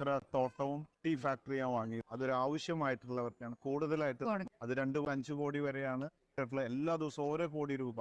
Acre തോട്ടവും tea ഫാക്ടറിയാണ് വാങ്ങിയത്. അതൊരു ആവശ്യമായിട്ടുള്ളവർക്കാണ്. കൂടുതലായിട്ട് അത് രണ്ട് അഞ്ച് കോടി വരെയാണ് എല്ലാ ദിവസവും ഓരോ കോടി രൂപ.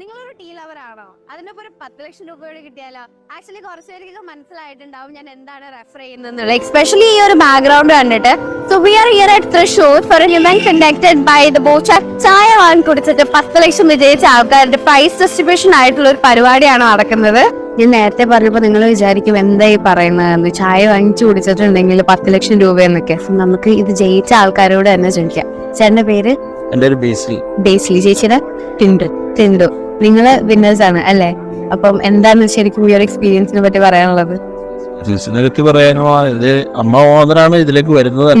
നിങ്ങളൊരു ടീ ലവർ ആണോ? അതിനൊപ്പം ഒരു പത്ത് ലക്ഷം രൂപയോടെ കിട്ടിയാലോ? ആക്ച്വലി കുറച്ച് പേർക്ക് മനസ്സിലായിട്ടുണ്ടാവും ഞാൻ എന്താണ് റെഫർ ചെയ്യുന്നത് എക്സ്പെഷ്യലി ഈ ഒരു ബാക്ക്ഗ്രൗണ്ട് കണ്ടിട്ട്. So we are here at Thrissur for a human conducted by the Bocha chaya വാങ്ങി കുടിച്ചിട്ട് പത്ത് ലക്ഷം വിജയിച്ച ആൾക്കാരുടെ പ്രൈസ് ഡിസ്ട്രിബ്യൂഷൻ ആയിട്ടുള്ള ഒരു പരിപാടിയാണ് നടക്കുന്നത്. ഞാൻ നേരത്തെ പറഞ്ഞപ്പോ നിങ്ങൾ വിചാരിക്കും എന്തായി പറയുന്നത് ചായ വാങ്ങിച്ചു കുടിച്ചിട്ടുണ്ടെങ്കിൽ പത്ത് ലക്ഷം രൂപ എന്നൊക്കെ നമുക്ക് ഇത് ജയിച്ച ആൾക്കാരോട് തന്നെ ചോദിക്കാം. ചേട്ടന്റെ പേര്? എന്റെ ഒരു ബേസിൽ. ബേസിലി ചേച്ചിയുടെ? ടിൻഡു. ടിൻഡു. നിങ്ങൾ വിന്നേഴ്സ് ആണ് അല്ലേ? അപ്പം എന്താണ് ശരിക്കും ഈ ഒരു എക്സ്പീരിയൻസിനെ പറ്റി പറയാനുള്ളത്? ബിസിനെ പറ്റി പറയാനോ ഇത് അമ്മ ഓണറാണ് ഇതിലേക്ക് വരുന്നത്.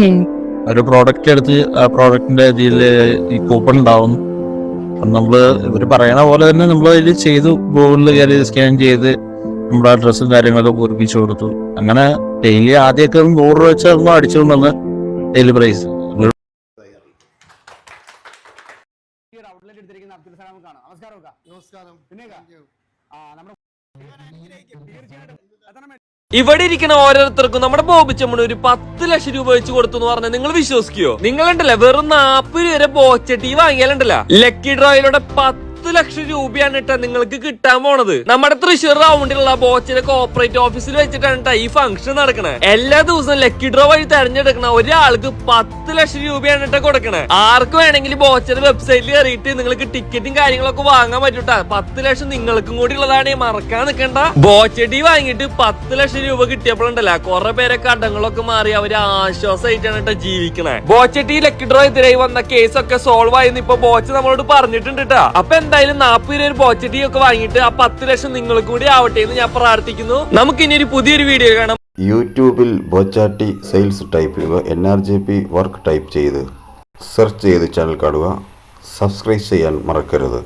ഒരു പ്രോഡക്റ്റ് എടുത്ത് ആ പ്രോഡക്റ്റിന്റെ ഇതിൽ ഈ കൂപ്പൺ ഉണ്ടാവും. നമ്മൾ ഇവർ പറയണ പോലെ തന്നെ നമ്മൾ അതിൽ ചെയ്തു ഗൂഗിളിൽ കയറി സ്കാൻ ചെയ്ത് നമ്മുടെ ഡ്രസ്സും കാര്യങ്ങളൊക്കെ പൂരിപ്പിച്ചു കൊടുത്തു. അങ്ങനെ ഡെയിലി ആദ്യമൊക്കെ നൂറ് രൂപ വെച്ച് നമ്മൾ അടിച്ചുകൊണ്ടുവന്ന് ഡെയിലി പ്രൈസ് ഇവിടെ ഇരിക്കുന്ന ഓരോരുത്തർക്കും നമ്മുടെ ബോബി ചമ്മണി ഒരു പത്ത് ലക്ഷം രൂപ വെച്ച് കൊടുത്തു എന്ന് പറഞ്ഞാൽ നിങ്ങൾ വിശ്വസിക്കുവോ നിങ്ങളുണ്ടല്ലോ വെറും നാപ്പത് രൂപ ബോച്ചട്ടി വാങ്ങിയാലുണ്ടല്ലോ. ലക്കി ഡ്രോയിലൂടെ പത്ത് ലക്ഷം രൂപയാണ് കേട്ടോ നിങ്ങൾക്ക് കിട്ടാൻ പോണത്. നമ്മുടെ തൃശ്ശൂർ റൗണ്ടിലുള്ള ബോച്ചിലെ കോപ്പറേറ്റ് ഓഫീസിൽ വെച്ചിട്ടാണ് ട്ടോ ഈ ഫംഗ്ഷൻ നടക്കണേ. എല്ലാ ദിവസവും ലക്കി ഡ്രോ വഴി തെരഞ്ഞെടുക്കണ. ഒരാൾക്ക് പത്ത് ലക്ഷം രൂപയാണ് കേട്ടോ കൊടുക്കണേ. ആർക്ക് വേണമെങ്കിലും ബോച്ചിന്റെ വെബ്സൈറ്റിൽ കയറിയിട്ട് നിങ്ങൾക്ക് ടിക്കറ്റും കാര്യങ്ങളൊക്കെ വാങ്ങാൻ പറ്റൂട്ടാ പത്ത് ലക്ഷം നിങ്ങൾക്കും കൂടി ഉള്ളതാണ്. മറക്കാൻ നിൽക്കണ്ട ബോച്ചടി വാങ്ങിയിട്ട് പത്ത് ലക്ഷം രൂപ കിട്ടിയപ്പോഴുണ്ടല്ലോ കുറെ പേരെ കടങ്ങളൊക്കെ മാറി അവർ ആശ്വാസമായിട്ടാണ് കേട്ടോ ജീവിക്കണേ. ബോച്ചട്ടി ലക്കി ഡ്രോ എതിരായി വന്ന കേസൊക്കെ സോൾവ് ആയെന്ന് ഇപ്പൊ ബോച്ച നമ്മളോട് പറഞ്ഞിട്ടുണ്ട് കേട്ടോ അപ്പൊ എന്തായാലും നാപ്പത് രൂപ പോച്ചട്ടി ഒക്കെ വാങ്ങിയിട്ട് ആ പത്ത് ലക്ഷം നിങ്ങൾക്ക് കൂടി ആവട്ടെ എന്ന് ഞാൻ പ്രാർത്ഥിക്കുന്നു. നമുക്ക് ഇനി ഒരു പുതിയൊരു വീഡിയോ കാണാം. യൂട്യൂബിൽ ബോച്ചാട്ടി സെയിൽസ് ടൈപ്പ് ചെയ്യുക N R J P work type ചെയ്ത് സെർച്ച് ചെയ്ത് ചാനൽ കാണുക. സബ്സ്ക്രൈബ് ചെയ്യാൻ മറക്കരുത്.